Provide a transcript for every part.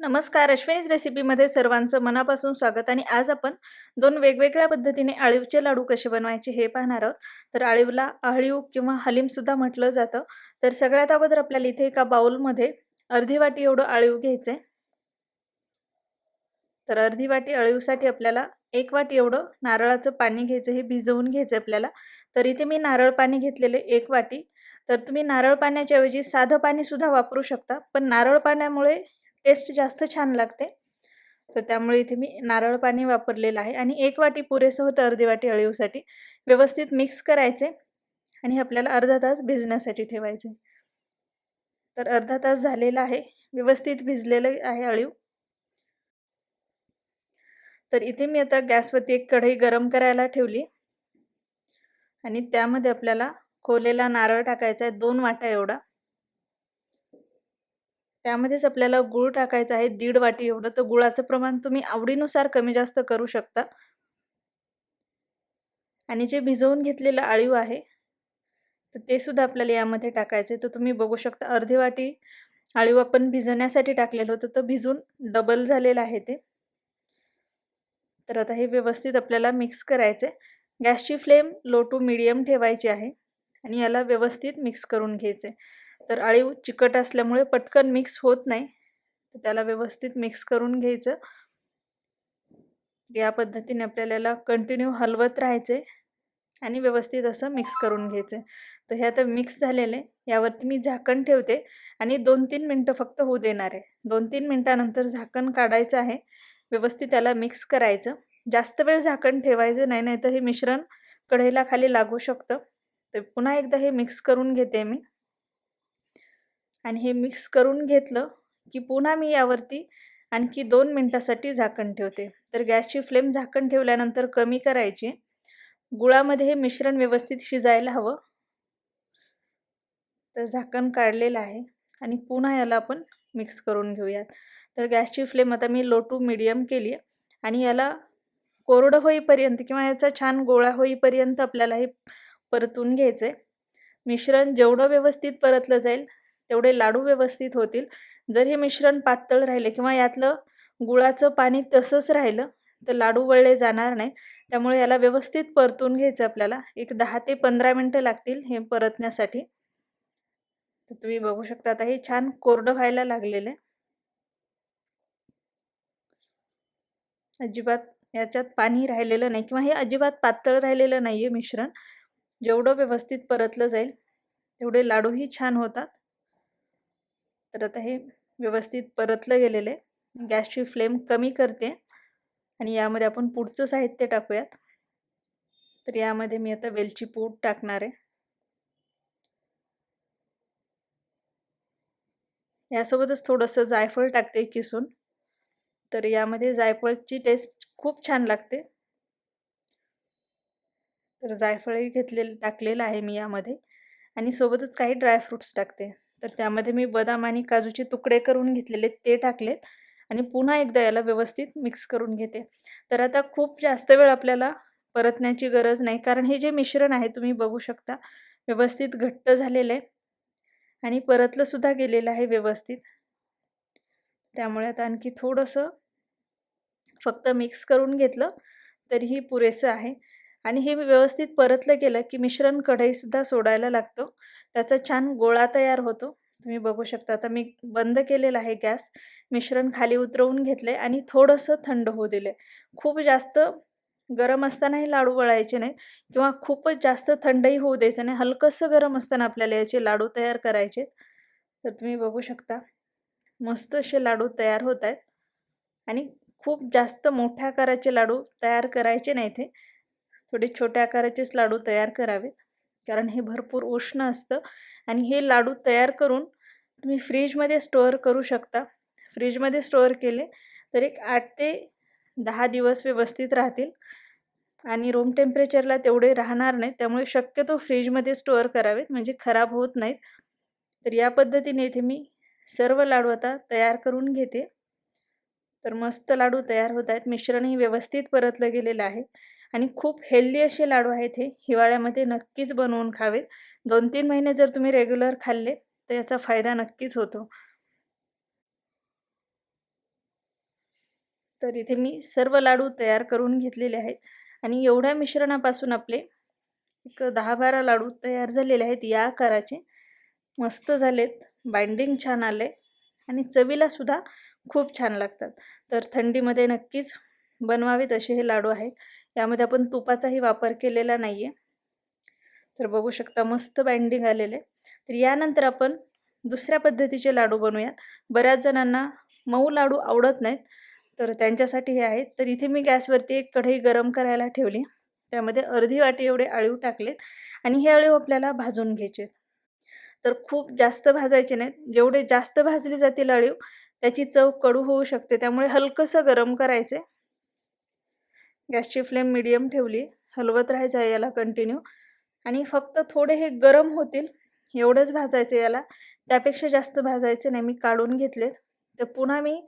नमस्कार अश्विनीज रेसिपीमध्ये सर्वांचं मनापासून स्वागत आणि आज आपण दोन वेगवेगळ्या पद्धतीने आळीवचे लाडू कसे बनवायचे हे पाहणार आहोत. तर आळीवला आळीव किंवा हलीमसुद्धा म्हटलं जातं. तर सगळ्यात अगोदर आपल्याला इथे एका बाउलमध्ये अर्धी वाटी एवढं आळीव घ्यायचं आहे तर अर्धी वाटी अळीवसाठी आपल्याला एक वाटी एवढं नारळाचं पाणी घ्यायचं हे भिजवून घ्यायचं आपल्याला. तर इथे मी नारळ पाणी घेतलेले एक वाटी. तर तुम्ही नारळ पाण्याच्या ऐवजी साधं पाणीसुद्धा वापरू शकता. पण नारळ पाण्यामुळे टेस्ट जास्त छान लागते. तर त्यामुळे इथे मी नारळ पाणी वापरलेलं आहे. आणि एक वाटी पुरेसं होतं अर्धी वाटी अळीवसाठी व्यवस्थित मिक्स करायचे. आणि आपल्याला अर्धा तास भिजण्यासाठी ठेवायचे. तर अर्धा तास झालेला आहे. व्यवस्थित भिजलेलं आहे अळीव. तर इथे मी आता गॅसवरती एक कढई गरम करायला ठेवली. आणि त्यामध्ये आपल्याला खोलेला नारळ टाकायचा आहे. दोन वाटा एवढा. त्यामध्येच आपल्याला गूळ टाकायचा आहे दीड वाटी एवढं. तर गुळाचं प्रमाण तुम्ही आवडीनुसार कमी जास्त करू शकता. आणि जे भिजवून घेतलेलं आळीव आहे तर ते सुद्धा आपल्याला यामध्ये टाकायचं तर तुम्ही बघू शकता अर्धी वाटी आळीव आपण भिजवण्यासाठी टाकलेलं होतं. तर भिजून डबल झालेलं आहे ते. तर आता हे व्यवस्थित आपल्याला मिक्स करायचे गॅसची फ्लेम लो टू मिडियम ठेवायची आहे आणि याला व्यवस्थित मिक्स करून घ्यायचे तर अळीव चिकट असल्यामुळे पटकन मिक्स होत नाही. तर त्याला व्यवस्थित मिक्स करून घ्यायचं. या पद्धतीने आपल्याला कंटिन्यू हलवत राहायचे आणि व्यवस्थित असं मिक्स करून घ्यायचं तर हे आता मिक्स झालेले यावरती मी झाकण ठेवते आणि दोन तीन मिनटं फक्त होऊ देणार आहे. दोन तीन मिनटानंतर झाकण काढायचं आहे. व्यवस्थित त्याला मिक्स करायचं. जास्त वेळ झाकण ठेवायचं नाही नाही तर हे मिश्रण कढईला खाली लागू शकतं. तर पुन्हा एकदा हे मिक्स करून घेते मी. आणि हे मिक्स करून घेतलं की पुन्हा मी यावरती आणखी दोन मिनटासाठी झाकण ठेवते. तर गॅसची फ्लेम झाकण ठेवल्यानंतर कमी करायची. गुळामध्ये हे मिश्रण व्यवस्थित शिजायला हवं. तर झाकण काढलेलं आहे आणि पुन्हा याला आपण मिक्स करून घेऊयात. तर गॅसची फ्लेम आता मी लो टू मिडियम केली आहे आणि याला कोरडं होईपर्यंत किंवा याचा छान गोळा होईपर्यंत आपल्याला हे परतून घ्यायचं आहे मिश्रण जेवढं व्यवस्थित परतलं जाईल तेवढे लाडू व्यवस्थित होतील. जर हे मिश्रण पातळ राहिले किंवा यातलं गुळाचं पाणी तसंच राहिलं तर लाडू वळले जाणार नाही त्यामुळे याला व्यवस्थित परतून घ्यायचं आपल्याला. एक दहा ते पंधरा मिनटं लागतील हे परतण्यासाठी. तर तुम्ही बघू शकता आता हे छान कोरडं व्हायला लागलेलं आहे. अजिबात याच्यात पाणी राहिलेलं नाही किंवा हे अजिबात पातळ राहिलेलं नाही आहे मिश्रण. जेवढं व्यवस्थित परतलं जाईल तेवढे लाडूही छान होतात. तर आता हे व्यवस्थित परतलं गेलेलं आहे. गॅसची फ्लेम कमी करते आणि यामध्ये आपण पुढचं साहित्य टाकूयात. तर यामध्ये मी आता वेलची पूड टाकणार आहे. यासोबतच थोडंसं जायफळ टाकते किसून. तर यामध्ये जायफळची टेस्ट खूप छान लागते. तर जायफळही घेतलेलं टाकलेलं आहे मी यामध्ये. आणि सोबतच काही ड्रायफ्रूट्स टाकते. तर त्यामध्ये मी बदाम आणि काजूचे तुकडे करून घेतलेले ते टाकलेत आणि पुन्हा एकदा याला व्यवस्थित मिक्स करून घेते. तर आता खूप जास्त वेळ आपल्याला परतण्याची गरज नाही कारण हे जे मिश्रण आहे तुम्ही बघू शकता व्यवस्थित घट्ट झालेलं आहे आणि परतलंसुद्धा गेलेलं आहे व्यवस्थित. त्यामुळे आता आणखी थोडंसं फक्त मिक्स करून घेतलं तरीही पुरेसं आहे. आणि हे व्यवस्थित परतलं गेलं की मिश्रण कढईसुद्धा सोडायला लागतो. त्याचा छान गोळा तयार होतो. तुम्ही बघू शकता आता मी बंद केलेला आहे गॅस. मिश्रण खाली उतरवून घेतलं आहे आणि थोडंसं थंड होऊ दिलं आहे खूप जास्त गरम असतानाही लाडू वळायचे नाहीत किंवा खूपच जास्त थंडही होऊ द्यायचं नाही. हलकंसं गरम असताना आपल्याला याचे लाडू तयार करायचे तर तुम्ही बघू शकता मस्त असे लाडू तयार होत आहेत. आणि खूप जास्त मोठ्या आकाराचे लाडू तयार करायचे नाही ते थोडे छोट्या आकाराचेच लाडू तयार करावेत. कारण हे भरपूर उष्ण असतं आणि हे लाडू तयार करून तुम्ही फ्रीजमध्ये स्टोअर करू शकता. फ्रीजमध्ये स्टोअर केले तर एक आठ ते दहा दिवस व्यवस्थित राहतील आणि रूम टेम्परेचरला तेवढे राहणार नाहीत. त्यामुळे शक्यतो फ्रीजमध्ये स्टोअर करावेत म्हणजे खराब होत नाहीत. तर या पद्धतीने इथे मी सर्व लाडू आता तयार करून घेते. तर मस्त लाडू तयार होत आहेत. मिश्रणही व्यवस्थित परतलं गेलेलं आहे. आणि खूप हेल्दी असे लाडू आहेत हे. हिवाळ्यामध्ये नक्कीच बनवून खावेत. दोन तीन महिने जर तुम्ही रेग्युलर खाल्ले तर याचा फायदा नक्कीच होतो. तर इथे मी सर्व लाडू तयार करून घेतलेले आहेत. आणि एवढ्या मिश्रणापासून आपले एक दहा बारा लाडू तयार झालेले आहेत या आकाराचे. मस्त झालेत. बाइंडिंग छान आले आणि चवीलासुद्धा खूप छान लागतात. तर थंडीमध्ये नक्कीच बनवावेत असे हे लाडू आहेत. यामध्ये आपण तुपाचाही वापर केलेला नाही आहे तर बघू शकता मस्त बाइंडिंग आलेले. तर यानंतर आपण दुसऱ्या पद्धतीचे लाडू बनवूयात. बऱ्याच जणांना मऊ लाडू आवडत नाहीत तर त्यांच्यासाठी हे आहेत. तर इथे मी गॅसवरती एक कढई गरम करायला ठेवली. त्यामध्ये अर्धी वाटी एवढे अळीव टाकलेत आणि हे अळीव आपल्याला भाजून घ्यायचे. तर खूप जास्त भाजायचे नाहीत. जेवढे जास्त भाजले जातील अळीव त्याची चव कडू होऊ शकते. त्यामुळे हलकंसं गरम करायचे गॅसची फ्लेम मिडियम ठेवली. हलवत राहायचं आहे याला कंटिन्यू आणि फक्त थोडे हे गरम होतील एवढंच भाजायचं याला. त्यापेक्षा जास्त भाजायचे नाही मी काढून घेतलेत. तर पुन्हा मी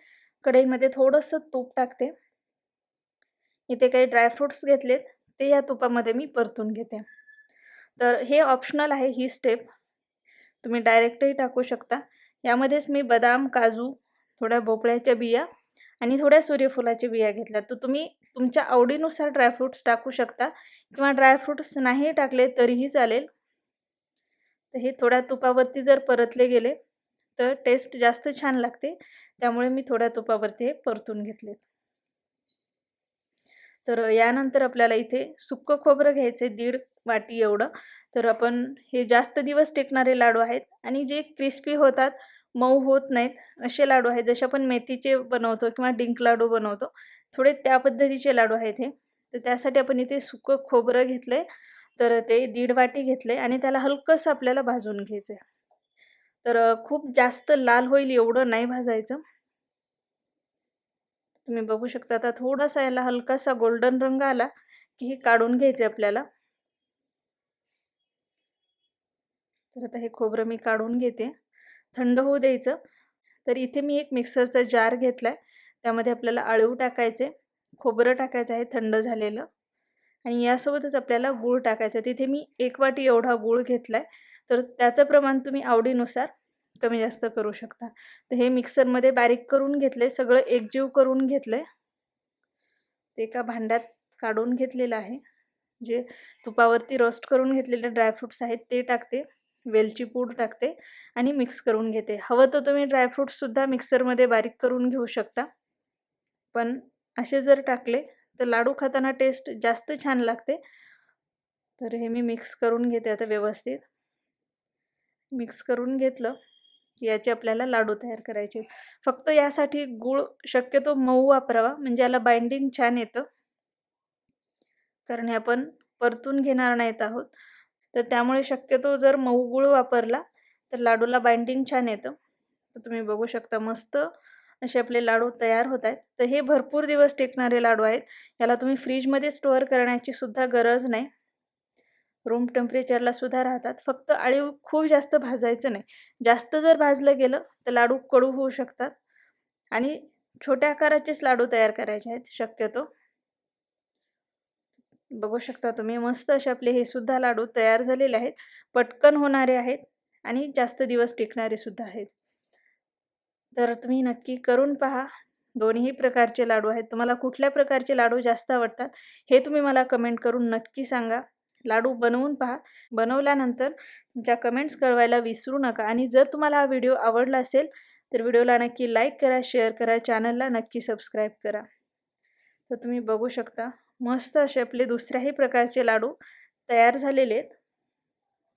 कढईमध्ये थोडंसं तूप टाकते. इथे काही ड्रायफ्रूट्स घेतलेत ते या तुपामध्ये मी परतून घेते. तर हे ऑप्शनल आहे ही स्टेप तुम्ही डायरेक्टही टाकू शकता. यामध्येच मी बदाम काजू थोड्या भोपळ्याच्या बिया आणि थोड्या सूर्यफुलाच्या बिया घेतल्या. तर तुम्ही तुमच्या आवडीनुसार ड्रायफ्रूट्स टाकू शकता. किंवा ड्रायफ्रूट्स नाही टाकले तरीही चालेल. तर हे थोड्या तुपावरती जर परतले गेले तर टेस्ट जास्त छान लागते. त्यामुळे मी थोड्या तुपावरती हे परतून घेतले. तर यानंतर आपल्याला इथे सुक्क खोबरं घ्यायचे दीड वाटी एवढं. तर आपण हे जास्त दिवस टिकणारे लाडू आहेत. आणि जे क्रिस्पी होतात मऊ होत नाहीत असे लाडू आहेत. जसे आपण मेथीचे बनवतो किंवा डिंक लाडू बनवतो थोडे त्या पद्धतीचे लाडू आहेत हे. तर त्यासाठी आपण इथे सुकं खोबरं घेतलं आहे तर ते दीड वाटी घेतले आणि त्याला हलकंसं आपल्याला भाजून घ्यायचं आहे तर खूप जास्त लाल होईल एवढं नाही भाजायचं. तुम्ही बघू शकता आता थोडासा याला हलकासा गोल्डन रंग आला की हे काढून घ्यायचे आपल्याला. तर आता हे खोबरं मी काढून घेते. थंड होऊ द्यायचं. तर इथे मी एक मिक्सरचा जार घेतला आहे त्यामध्ये आपल्याला आळू टाकायचे खोबरं टाकायचं आहे थंड झालेलं. आणि यासोबतच आपल्याला गूळ टाकायचं तिथे मी एक वाटी एवढा गूळ घेतला आहे तर त्याचं प्रमाण तुम्ही आवडीनुसार कमी जास्त करू शकता. तर हे मिक्सरमध्ये बारीक करून घेतलं आहे सगळं एकजीव करून घेतलं ते एका भांड्यात काढून घेतलेलं आहे. जे तुपावरती रोस्ट करून घेतलेले ड्रायफ्रूट्स आहेत ते टाकते. वेलची पूड टाकते आणि मिक्स करून घेते. हवं तर तुम्ही ड्रायफ्रूट्ससुद्धा मिक्सरमध्ये बारीक करून घेऊ शकता. पण असे जर टाकले तर लाडू खाताना टेस्ट जास्त छान लागते. तर हे मी मिक्स करून घेते आता व्यवस्थित. मिक्स करून घेतलं याचे आपल्याला लाडू तयार करायचे. फक्त यासाठी गूळ शक्यतो मऊ वापरावा म्हणजे याला बाइंडिंग छान येतं. कारण हे आपण परतून घेणार नाहीत आहोत. तर त्यामुळे शक्यतो जर मऊ गूळ वापरला तर लाडूला बाइंडिंग छान येतं. तर तुम्ही बघू शकता मस्त असे आपले लाडू तयार होत आहेत. तर हे भरपूर दिवस टिकणारे लाडू आहेत. याला तुम्ही फ्रीजमध्ये स्टोअर करण्याची सुद्धा गरज नाही. रूम टेम्परेचरला सुद्धा राहतात. फक्त आळीव खूप जास्त भाजायचं नाही. जास्त जर भाजलं गेलं तर लाडू कडू होऊ शकतात. आणि छोट्या आकाराचेच लाडू तयार करायचे आहेत शक्यतो. बघू शकता तुम्ही मस्त असे आपले हे सुद्धा लाडू तयार झालेले आहेत. पटकन होणारे आहेत आणि जास्त दिवस टिकणारे सुद्धा आहेत. तर तुम्ही नक्की करून पहा. दोन्ही प्रकारचे लाडू आहेत. तुम्हाला कुठल्या प्रकारचे लाडू जास्त आवडतात हे तुम्ही मला कमेंट करून नक्की सांगा. लाडू बनवून पहा. बनवल्यानंतर तुमच्या कमेंट्स कळवायला विसरू नका. आणि जर तुम्हाला हा व्हिडिओ आवडला असेल तर व्हिडिओला नक्की लाईक करा शेअर करा चॅनलला नक्की सबस्क्राईब करा. तर तुम्ही बघू शकता मस्त असे आपले दुसऱ्याही प्रकारचे लाडू तयार झालेले आहेत.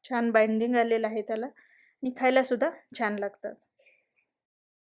छान बाइंडिंग आलेलं आहे त्याला. आणि खायलासुद्धा छान लागतात.